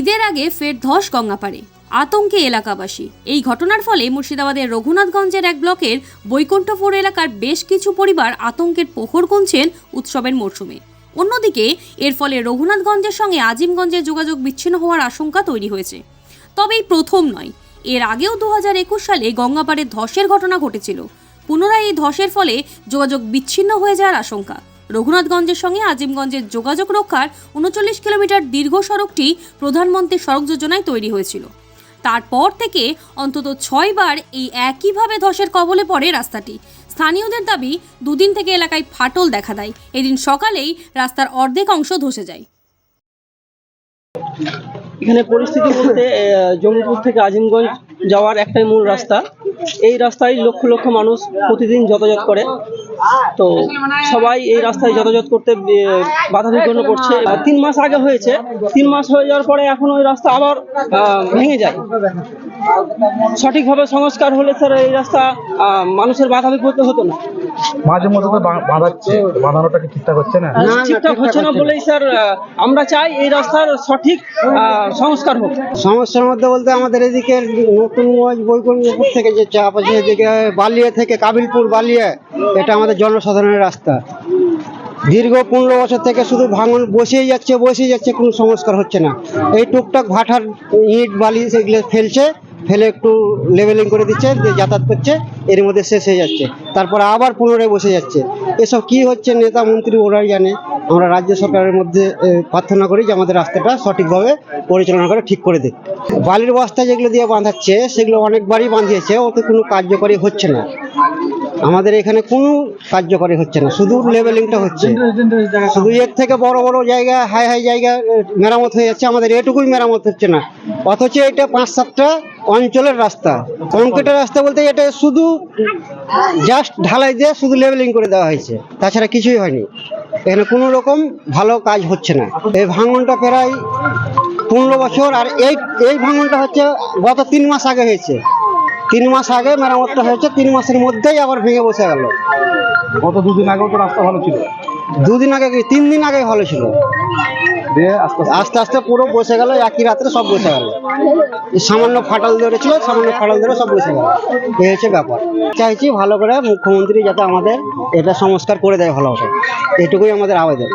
ঈদের আগে ফের ধস গঙ্গাপাড়ে আতঙ্কে এলাকাবাসী। এই ঘটনার ফলে মুর্শিদাবাদের রঘুনাথগঞ্জের এক ব্লকের বৈকুণ্ঠপুর এলাকার বেশ কিছু পরিবার আতঙ্কের প্রহর গুনছেন উৎসবের মরশুমে। অন্যদিকে, এর ফলে রঘুনাথগঞ্জের সঙ্গে আজিমগঞ্জের যোগাযোগ বিচ্ছিন্ন হওয়ার আশঙ্কা তৈরি হয়েছে। তবে এই প্রথম নয়। এর আগেও দু হাজার একুশ সালে গঙ্গাপাড়ে ধসের ঘটনা ঘটেছিল। পুনরায় এই ধসের ফলে যোগাযোগ বিচ্ছিন্ন হয়ে যাওয়ার আশঙ্কা। রঘুনাথগঞ্জের সঙ্গে আজিমগঞ্জের যোগাযোগ রক্ষার উনচল্লিশ কিলোমিটার দীর্ঘ সড়কটি প্রধানমন্ত্রী সড়ক যোজনায় তৈরি হয়েছিল। তারপর থেকে অন্তত ছয়বার এই একইভাবে ধসের কবলে পড়ে রাস্তাটি। স্থানীয়দের দাবি, দুদিন থেকে এলাকায় ফাটল দেখা দেয়। এদিন সকালেই রাস্তার অর্ধেক অংশ ধসে যায়। এখানে পরিস্থিতি বলতে জঙ্গিপুর থেকে আজিমগঞ্জ যাওয়ার একটাই মূল রাস্তা। এই রাস্তায় লক্ষ লক্ষ মানুষ প্রতিদিন যাতায়াত করে। তো সবাই এই রাস্তায় যাতায়াত করতে বাধা বিঘ্ন করছে। তিন মাস আগে হয়েছে। তিন মাস হয়ে যাওয়ার পরে এখন ওই রাস্তা আবার ভেঙে যায়। সঠিকভাবে সংস্কার হলে স্যার এই রাস্তা মানুষের বাধা বিপত্তি হতো না। মাঝে মধ্যে তো বাঁধাচ্ছে। বাঁধানোটা কি ঠিকঠাক হচ্ছে না? ঠিকঠাক হচ্ছে না বলেই স্যার আমরা চাই এই রাস্তার সঠিক আহ, সংস্কার হোক। সমস্যার মধ্যে বলতে আমাদের এদিকে নতুন বৈকুণ্ঠপুর থেকে যে চাপ আছে এদিকে বালিয়া থেকে কাবিলপুর বালিয়া এটা আমাদের জনসাধারণের রাস্তা। দীর্ঘ পনেরো বছর থেকে শুধু ভাঙন বসেই যাচ্ছে বসেই যাচ্ছে, কোনো সংস্কার হচ্ছে না। এই টুকটাক ভাটার ইট, বালি সেগুলো ফেলছে, ফেলে একটু লেভেলিং করে দিচ্ছে দিয়ে যাতায়াত করছে, এর মধ্যে শেষ হয়ে যাচ্ছে। তারপর আবার পুনরায় বসে যাচ্ছে। এসব কি হচ্ছে নেতা, মন্ত্রী ওরাই জানে। আমরা রাজ্য সরকারের মধ্যে প্রার্থনা করি যে আমাদের রাস্তাটা সঠিকভাবে পরিচালনা করে, ঠিক করে দিক। বালির বস্তা যেগুলো দিয়ে বাঁধাচ্ছে, সেগুলো অনেকবারই বাঁধিয়েছে, ওতে কোনো কার্যকরী হচ্ছে না। আমাদের এখানে কোনো কার্যকরী হচ্ছে না, শুধু লেভেলিংটা হচ্ছে। শুধু এর থেকে বড় বড় জায়গা হাই হাই জায়গা মেরামত হয়ে যাচ্ছে, আমাদের এটুকুই মেরামত হচ্ছে না। অথচ এটা পাঁচ সাতটা অঞ্চলের রাস্তা। কংক্রিটের রাস্তা বলতে এটা শুধু জাস্ট ঢালাই দিয়ে শুধু লেভেলিং করে দেওয়া হয়েছে। তাছাড়া কিছুই হয়নি। এখানে কোনো রকম ভালো কাজ হচ্ছে না। এই ভাঙনটা প্রায় পনেরো বছর, আর এই এই ভাঙনটা হচ্ছে গত তিন মাস আগে হয়েছে। তিন মাস আগে মেরামতটা হয়েছে তিন মাসের মধ্যেই আবার ভেঙে বসে গেল। গত দুদিন আগেও তো রাস্তা ভালো ছিল? দুদিন আগে কি? তিন দিন আগে ভালো ছিল। দিয়ে আস্তে আস্তে? পুরো বসে গেল একই রাত্রে সব বসে গেল। এই সামান্য ফাটল ধরেছিল সামান্য ফাটল ধরে সব বসে গেল। এই হচ্ছে ব্যাপার। চাইছি ভালো করে মুখ্যমন্ত্রী যাতে আমাদের এটা সংস্কার করে দেয় ভালো হবে এটুকুই আমাদের আবেদন।